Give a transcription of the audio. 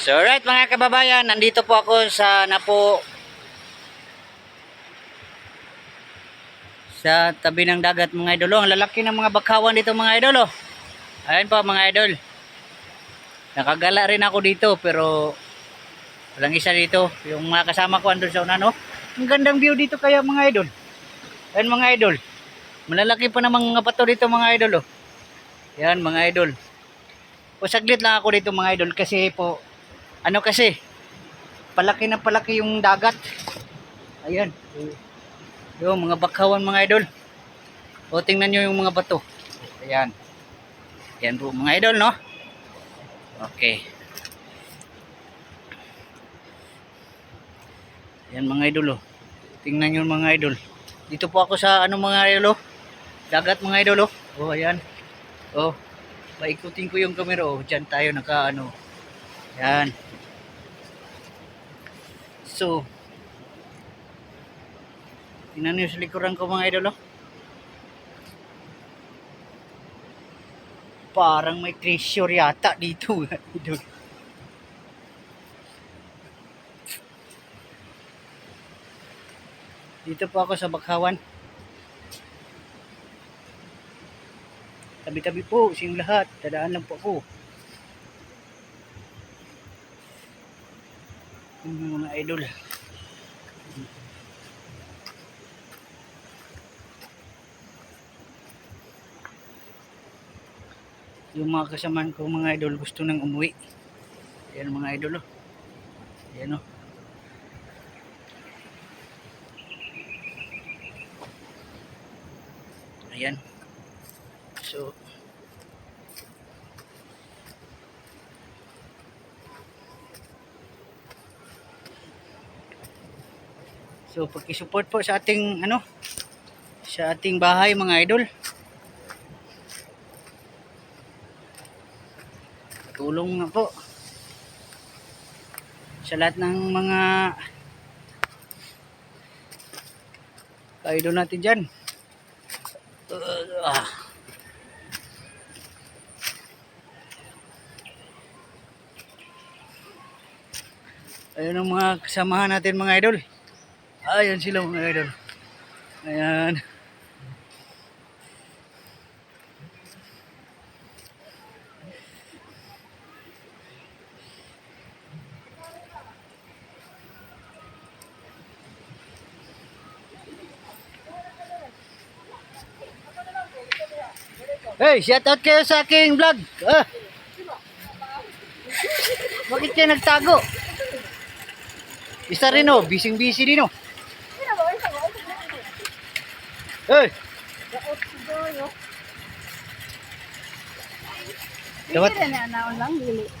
So alright mga kababayan, nandito po ako sa Napo sa tabi ng dagat mga idol. Oh, ang lalaki ng mga bakawan dito mga idol. Oh. Ayan po mga idol. Nakagala rin ako dito pero walang isa dito. Yung mga kasama ko andun sa una no. Ang gandang view dito kaya mga idol. Ayan mga idol. Malalaki pa namang mga bato dito mga idol. Oh. Yan mga idol. O saglit lang ako dito mga idol kasi po ano kasi palaki na palaki yung dagat. Ayan. Yung mga bakawan mga idol. O tingnan nyo yung mga bato. Ayan. Yan po mga idol no. Okay. Yan mga idol oh. Tingnan nyo mga idol. Dito po ako sa ano mga idol oh. Dagat mga idol oh. Oh ayan. Oh. Paikutin ko yung camera oh. Diyan tayo naka ano. Yan. So, tingnan nyo sa likuran ko mga idol oh. Parang may treasure yata dito idol. Dito po ako sa Bakhawan. Tabi-tabi po, sing lahat. Tadaan lang po ako. Mga idol. Yung mga kasamaan ko mga idol gusto nang umuwi. Yan mga idol oh. Yan oh. Ayan. So, So, paki-support po sa ating ano sa ating bahay mga idol. Tulong na po sa lahat ng mga idol natin dyan. Uh, ah. Ayun ang mga kasamahan natin mga idol. Ayan sila mga idol. Ayan. Hey, shout out kayo sa aking vlog. Ah. Bakit kayo nagtago? Isa rin oh, bising-busy din oh. Hey! Dapat Dili na naon lang dili.